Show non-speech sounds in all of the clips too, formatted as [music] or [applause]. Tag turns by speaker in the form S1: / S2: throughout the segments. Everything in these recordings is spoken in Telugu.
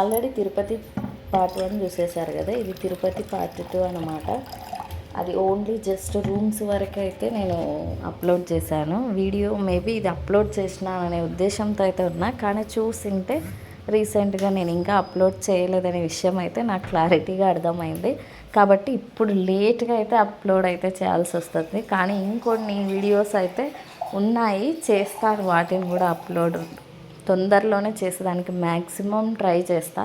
S1: ఆల్రెడీ తిరుపతి పార్ట్ వన్ చూసేశారు కదా ఇది తిరుపతి పార్ట్ టూ అనమాట అది ఓన్లీ జస్ట్ రూమ్స్ వరకు అయితే నేను అప్లోడ్ చేశాను. వీడియో మేబీ ఇది అప్లోడ్ చేసినాననే ఉద్దేశంతో అయితే ఉన్నా కానీ చూసింటే రీసెంట్గా నేను ఇంకా అప్లోడ్ చేయలేదనే విషయం అయితే నాకు క్లారిటీగా అర్థమైంది. కాబట్టి ఇప్పుడు లేట్గా అయితే అప్లోడ్ అయితే చేయాల్సి వస్తుంది. కానీ ఇంకొన్ని వీడియోస్ అయితే ఉన్నాయి చేస్తాను. వాటిని కూడా అప్లోడ్ తొందరలోనే చేసేదానికి మ్యాక్సిమం ట్రై చేస్తా.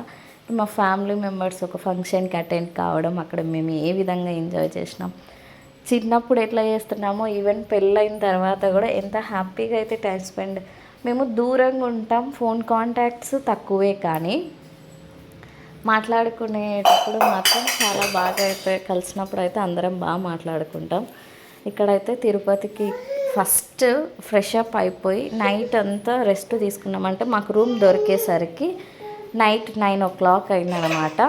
S1: మా ఫ్యామిలీ మెంబర్స్ ఒక ఫంక్షన్కి అటెండ్ కావడం అక్కడ మేము ఏ విధంగా ఎంజాయ్ చేసినాం. చిన్నప్పుడు ఎట్లా చేస్తున్నామో ఈవెన్ పెళ్ళైన తర్వాత కూడా ఎంత హ్యాపీగా అయితే టైం స్పెండ్. మేము దూరంగా ఉంటాం ఫోన్ కాంటాక్ట్స్ తక్కువే కానీ మాట్లాడుకునేటప్పుడు మాత్రం చాలా బాగా అయితే కలిసినప్పుడు అయితే అందరం బాగా మాట్లాడుకుంటాం. ఇక్కడైతే తిరుపతికి ఫస్ట్ ఫ్రెష్ అప్ అయిపోయి నైట్ అంతా రెస్ట్ తీసుకున్నామంటే మాకు రూమ్ దొరికేసరికి నైట్ నైన్ ఓ క్లాక్ అయిందనమాట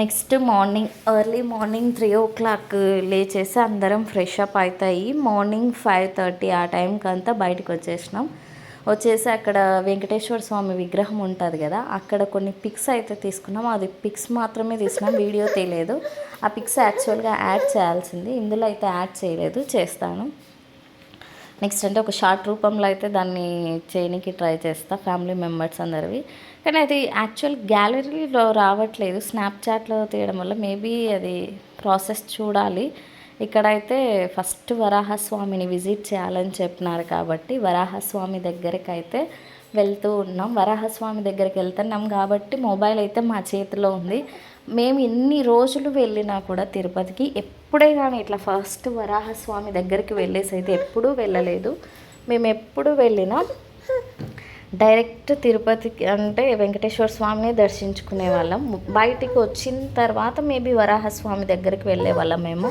S1: next morning early morning three o'clock లేచేసి అందరం ఫ్రెష్ అప్ అవుతాయి మార్నింగ్ ఫైవ్ థర్టీ ఆ టైంకి అంతా బయటకు వచ్చేసినాం. వచ్చేసి అక్కడ వెంకటేశ్వర స్వామి విగ్రహం ఉంటుంది కదా అక్కడ కొన్ని పిక్స్ అయితే తీసుకున్నాం. అది పిక్స్ మాత్రమే తీసినాం వీడియో తెలియదు ఆ పిక్స్ యాక్చువల్గా యాడ్ చేయాల్సింది ఇందులో అయితే యాడ్ చేయలేదు చేస్తాను. నెక్స్ట్ అంటే ఒక షార్ట్ రూపంలో అయితే దాన్ని చేయడానికి ట్రై చేస్తా ఫ్యామిలీ మెంబర్స్ అందరివి. కానీ అది యాక్చువల్ గ్యాలరీలో రావట్లేదు. స్నాప్చాట్లో తీయడం వల్ల మేబీ అది ప్రాసెస్ చూడాలి. ఇక్కడైతే ఫస్ట్ వరాహస్వామిని విజిట్ చేయాలని చెప్పినారు కాబట్టి వరాహస్వామి దగ్గరికి అయితే వెళ్తూ ఉన్నాం. వరాహస్వామి దగ్గరికి వెళ్తున్నాం కాబట్టి మొబైల్ అయితే మా చేతిలో ఉంది. మేము ఎన్ని రోజులు వెళ్ళినా కూడా తిరుపతికి ఎప్పుడే కానీ ఇట్లా ఫస్ట్ వరాహస్వామి దగ్గరికి వెళ్ళేసి అయితే ఎప్పుడూ వెళ్ళలేదు. మేము ఎప్పుడు వెళ్ళినా డైరెక్ట్ తిరుపతికి అంటే వెంకటేశ్వర స్వామిని దర్శించుకునే వాళ్ళం. బయటికి వచ్చిన తర్వాత మేబీ వరాహస్వామి దగ్గరికి వెళ్ళే వాళ్ళం మేము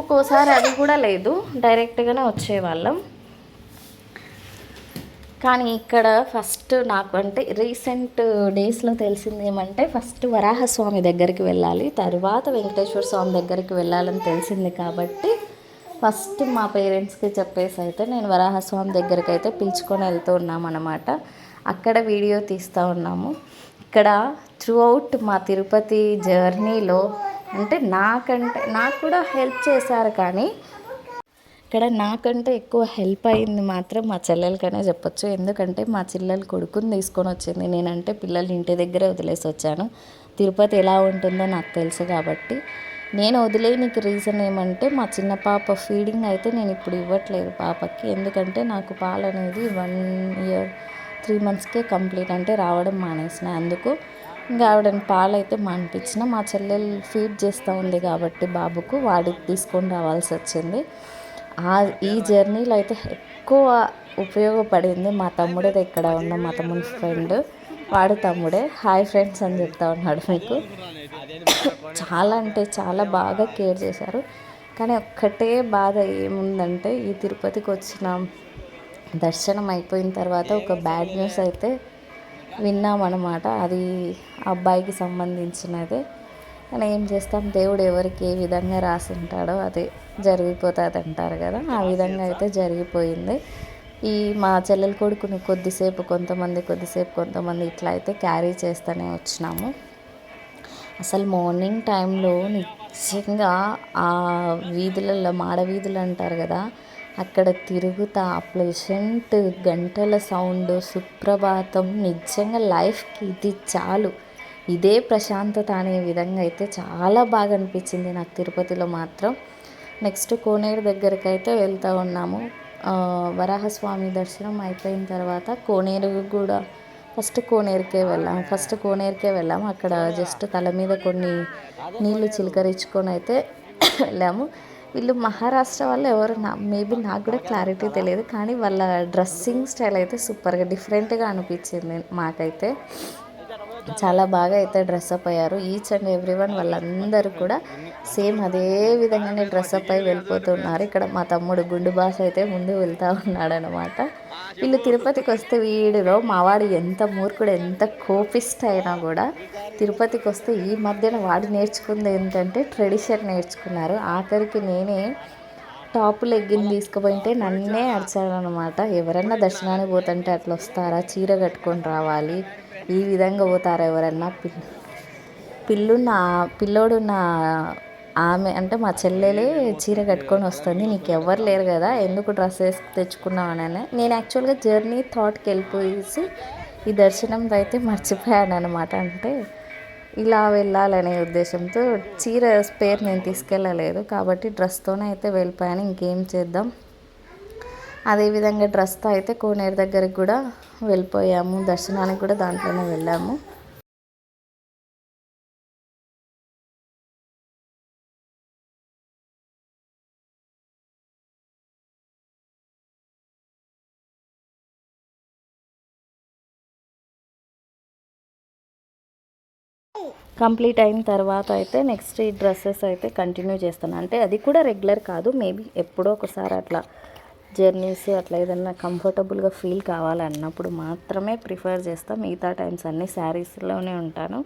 S1: ఒక్కోసారి అది కూడా లేదు. డైరెక్ట్గానే వచ్చేవాళ్ళం. కానీ ఇక్కడ ఫస్ట్ నాకు అంటే రీసెంట్ డేస్లో తెలిసింది ఏమంటే ఫస్ట్ వరాహస్వామి దగ్గరికి వెళ్ళాలి తర్వాత వెంకటేశ్వర స్వామి దగ్గరికి వెళ్ళాలని తెలిసింది కాబట్టి ఫస్ట్ మా పేరెంట్స్కి చెప్పేసి అయితే నేను వరాహస్వామి దగ్గరికి అయితే పిలుచుకొని వెళ్తూ ఉన్నాం అనమాట అక్కడ వీడియో తీస్తూ ఉన్నాము. ఇక్కడ త్రూ అవుట్ మా తిరుపతి జర్నీలో అంటే నాకంటే నాకు కూడా హెల్ప్ చేశారు కానీ ఇక్కడ నాకంటే ఎక్కువ హెల్ప్ అయింది మాత్రం మా చెల్లెలకనే చెప్పొచ్చు. ఎందుకంటే మా చెల్లెలు కొడుకుని తీసుకొని వచ్చింది. నేనంటే పిల్లలు ఇంటి దగ్గరే వదిలేసి వచ్చాను. తిరుపతి ఎలా ఉంటుందో నాకు తెలుసు కాబట్టి. నేను వదిలేయనికి రీజన్ ఏమంటే మా చిన్న పాప ఫీడింగ్ అయితే నేను ఇప్పుడు ఇవ్వట్లేదు పాపకి. ఎందుకంటే నాకు పాలు అనేది వన్ ఇయర్ త్రీ మంత్స్కే కంప్లీట్ అంటే రావడం మానేసిన. అందుకు ఇంకా ఆవిడని పాలు అయితే మానిపించిన. మా చెల్లెలు ఫీడ్ చేస్తూ ఉంది కాబట్టి బాబుకు వాడికి తీసుకొని రావాల్సి వచ్చింది. ఆ ఈ జర్నీలో అయితే ఎక్కువ ఉపయోగపడింది మా తమ్ముడేది ఇక్కడ ఉన్న మా తమ్ముడి ఫ్రెండ్. వాడు తమ్ముడే. హాయ్ ఫ్రెండ్స్ అని చెప్తా ఉన్నాడు మీకు. చాలా అంటే చాలా బాగా కేర్ చేశారు. కానీ ఒక్కటే బాధ ఏముందంటే ఈ తిరుపతికి వచ్చిన దర్శనం అయిపోయిన తర్వాత ఒక బ్యాడ్ న్యూస్ అయితే విన్నామన్నమాట. అది అబ్బాయికి సంబంధించినదే. కానీ ఏం చేస్తాం? దేవుడు ఎవరికి ఏ విధంగా రాసి ఉంటాడో అది జరిగిపోతుంది అంటారు కదా. ఆ విధంగా అయితే జరిగిపోయింది. ఈ మా చెల్లెలు కొడుకుని కొద్దిసేపు కొంతమంది కొద్దిసేపు కొంతమంది ఇట్లా అయితే క్యారీ చేస్తూనే వచ్చినాము. అసలు మార్నింగ్ టైంలో నిజంగా ఆ వీధులలో మాడ వీధులు అంటారు కదా అక్కడ తిరుగుతా ఆ ప్లెజెంట్ గంటల సౌండ్ సుప్రభాతం నిజంగా లైఫ్కి ఇది చాలు. ఇదే ప్రశాంతత అనే విధంగా అయితే చాలా బాగా అనిపించింది నాకు తిరుపతిలో మాత్రం. నెక్స్ట్ కోనేరు దగ్గరికి అయితే వెళ్తూ ఉన్నాము. వరాహస్వామి దర్శనం అయిపోయిన తర్వాత కోనేరు కూడా ఫస్ట్ కోనేరుకే వెళ్ళాం. ఫస్ట్ కోనేరుకే వెళ్ళాము. అక్కడ జస్ట్ తల మీద కొన్ని నీళ్ళు చిలకరించుకొని అయితే [coughs] వెళ్ళాము. వీళ్ళు మహారాష్ట్ర వాళ్ళు ఎవరు నా మేబీ నాకు కూడా క్లారిటీ తెలియదు కానీ వాళ్ళ డ్రెస్సింగ్ స్టైల్ అయితే సూపర్గా డిఫరెంట్గా అనిపించింది మాకైతే. చాలా బాగా అయితే డ్రెస్అప్ అయ్యారు. ఈచ్ అండ్ ఎవ్రీ వన్ వాళ్ళందరూ కూడా సేమ్ అదే విధంగానే డ్రెస్అప్ అయి వెళ్ళిపోతున్నారు. ఇక్కడ మా తమ్ముడు గుండు బాస్ అయితే ముందు వెళ్తూ ఉన్నాడనమాట వీళ్ళు తిరుపతికి వస్తే వీడిలో మావాడు ఎంత మూర్ఖుడు ఎంత కోపిస్ట్ అయినా కూడా తిరుపతికి వస్తే ఈ మధ్యన వాడు నేర్చుకుంది ఏంటంటే ట్రెడిషన్ నేర్చుకున్నారు. ఆఖరికి నేనే టాప్ లెగ్గిన్ తీసుకుపోయింటే నన్నే అడిచాడనమాట ఎవరన్నా దర్శనానికి పోతుంటే అట్లా వస్తారా? చీర కట్టుకొని రావాలి. ఈ విధంగా పోతారు ఎవరన్నా? పిల్ల పిల్లున్న పిల్లోడున్న ఆమె అంటే మా చెల్లెలే చీర కట్టుకొని వస్తుంది. నీకు ఎవ్వరు లేరు కదా ఎందుకు డ్రెస్ వేసి తెచ్చుకున్నావు అని నేను యాక్చువల్గా జర్నీ థాట్కి వెళ్ళిపోయేసి ఈ దర్శనం అయితే మర్చిపోయాను అనమాట అంటే ఇలా వెళ్ళాలనే ఉద్దేశంతో చీర స్పేర్ నేను తీసుకెళ్ళలేదు. కాబట్టి డ్రెస్తోనే అయితే వెళ్ళిపోయాను. ఇంకేం చేద్దాం? అదేవిధంగా డ్రస్తో అయితే కోనేరు దగ్గరికి కూడా వెళ్ళిపోయాము. దర్శనానికి కూడా దాంట్లోనే వెళ్ళాము. కంప్లీట్ అయిన తర్వాత అయితే నెక్స్ట్ ఈ డ్రెస్సెస్ అయితే కంటిన్యూ చేస్తాను. అంటే అది కూడా రెగ్యులర్ కాదు మేబీ ఎప్పుడో ఒకసారి అట్లా జర్నీస్ అట్లా ఏదన్నా కంఫర్టబుల్గా ఫీల్ కావాలన్నప్పుడు మాత్రమే ప్రిఫర్ చేస్తాం. మిగతా టైమ్స్ అన్నీ శారీస్లోనే ఉంటాను.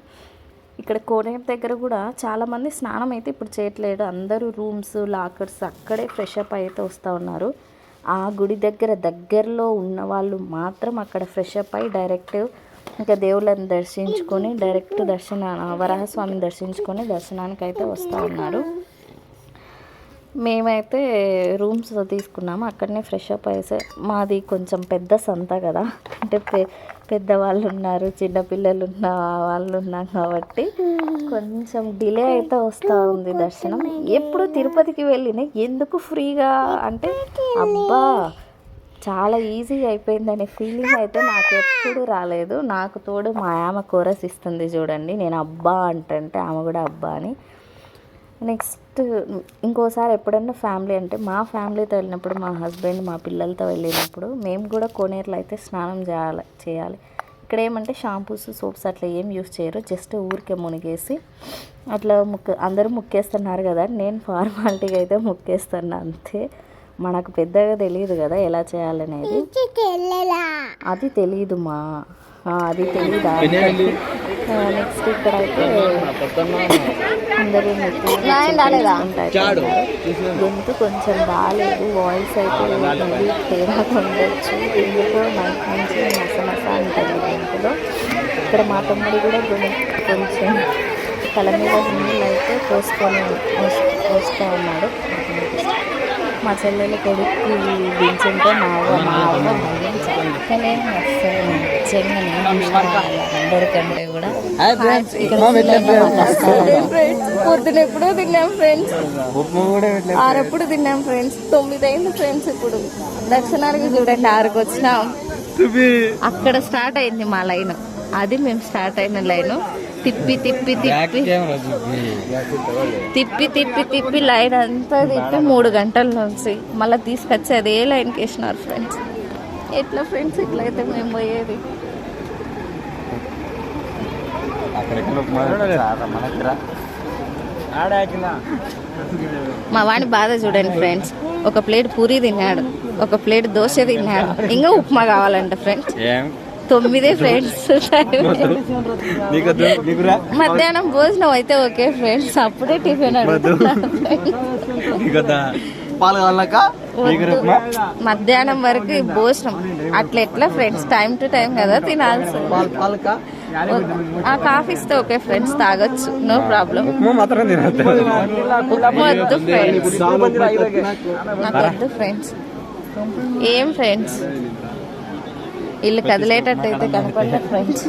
S1: ఇక్కడ కోనేరు దగ్గర కూడా చాలామంది స్నానం అయితే ఇప్పుడు చేయట్లేదు. అందరూ రూమ్స్ లాకర్స్ అక్కడే ఫ్రెష్ అప్ అయితే వస్తూ ఉన్నారు. ఆ గుడి దగ్గర దగ్గరలో ఉన్న వాళ్ళు మాత్రం అక్కడ ఫ్రెష్ అప్ అయి డైరెక్ట్ ఇంకా దేవుళ్ళని దర్శించుకొని డైరెక్ట్ దర్శన వరాహస్వామిని దర్శించుకొని దర్శనానికి అయితే వస్తూ ఉన్నారు. మేమైతే రూమ్స్ తీసుకున్నాము. అక్కడనే ఫ్రెష్ అప్ అయ్యేసే మాది కొంచెం పెద్ద సంత కదా. అంటే పె పెద్దవాళ్ళు ఉన్నారు చిన్నపిల్లలు ఉన్న వాళ్ళు ఉన్నాం కాబట్టి కొంచెం డిలే అయితే వస్తూ ఉంది దర్శనం. ఎప్పుడు తిరుపతికి వెళ్ళిన ఎందుకు ఫ్రీగా అంటే అబ్బా! చాలా ఈజీ అయిపోయిందనే ఫీలింగ్ అయితే నాకు ఎప్పుడు రాలేదు. నాకు తోడు మా ఆమె కోరస్ ఇస్తుంది చూడండి. నేను అబ్బా అంటే ఆమె కూడా అబ్బా అని. నెక్స్ట్ ఇంకోసారి ఎప్పుడన్నా ఫ్యామిలీ అంటే మా ఫ్యామిలీతో వెళ్ళినప్పుడు మా హస్బెండ్ మా పిల్లలతో వెళ్ళినప్పుడు మేము కూడా కోనేరులో అయితే స్నానం చేయాలి చేయాలి. ఇక్కడ ఏమంటే షాంపూస్ సోప్స్ అట్లా ఏం యూస్ చేయరు. జస్ట్ ఊరికే మునిగేసి అట్లా ముక్క అందరూ ముక్కేస్తున్నారు కదా. నేను ఫార్మాలిటీగా అయితే ముక్కేస్తున్నా అంతే. మనకు పెద్దగా తెలియదు కదా ఎలా చేయాలనేది. అది తెలియదు మా. ఆ, అది తెలియదు నెక్స్ట్ ఇక్కడ అయితే అందరూ ఉంటారు గొంతు కొంచెం బాగాలేదు వాయిస్ అయితే మళ్ళీ తేడా ఉండొచ్చు. ఎందుకో నైట్ నుంచి మస మస అంటుంది గొంతులో ఇక్కడ మా తమ్ముడు కూడా గొంతు కొంచెం తల మీద నీళ్ళు అయితే పోసుకొని పోస్తూ ఉన్నాడు. మా చెల్లెల కొడుకు దించుంటే మా అవ్వ మా అవ్వ మళ్ళీ చక్కనే అస్సలు నిజంగా నేను అందరికంటే కూడా పొద్దున ఎప్పుడో తిన్నాం ఫ్రెండ్స్. ఆరెప్పుడు తిన్నాం ఫ్రెండ్స్. తొమ్మిది అయింది ఫ్రెండ్స్ ఇప్పుడు. దర్శనానికి చూడండి ఆరుకు వచ్చినాం. అక్కడ స్టార్ట్ అయింది మా లైన్. అది మేము స్టార్ట్ అయిన లైన్. తిప్పి తిప్పి తిప్పి. తిప్పి తిప్పి తిప్పి లైన్ అంతా తిప్పి మూడు గంటల నుంచి. మళ్ళీ తీసుకొచ్చి అదే లైన్కి వేసినారు ఫ్రెండ్స్ ఎట్లా ఫ్రెండ్స్ ఇట్లయితే మేము పోయేది. మా వాడిని బాధ చూడండి ఫ్రెండ్స్ ఒక ప్లేట్ పూరి తిన్నాడు. ఒక ప్లేట్ దోశ తిన్నాడు. ఇంకా ఉప్మా కావాలంట ఫ్రెండ్స్ తొమ్మిదే [laughs] ఫ్రెండ్స్ మధ్యాహ్నం భోజనం అయితే ఓకే ఫ్రెండ్స్ అప్పుడే టిఫిన్. [laughs] మధ్యాహ్నం వరకు భోజనం. అట్లా ఎట్లా ఫ్రెండ్స్ టైం టు టైం కదా తినాల్సి
S2: పాలక
S1: ఆ కాఫీ ఇస్తే ఓకే ఫ్రెండ్స్ తాగొచ్చు. నో ప్రాబ్లం వద్దు ఫ్రెండ్స్ నాకు. వద్దు ఫ్రెండ్స్ ఏం ఫ్రెండ్స్ వీళ్ళు కదిలేటట్టు అయితే కనపడలేదు ఫ్రెండ్స్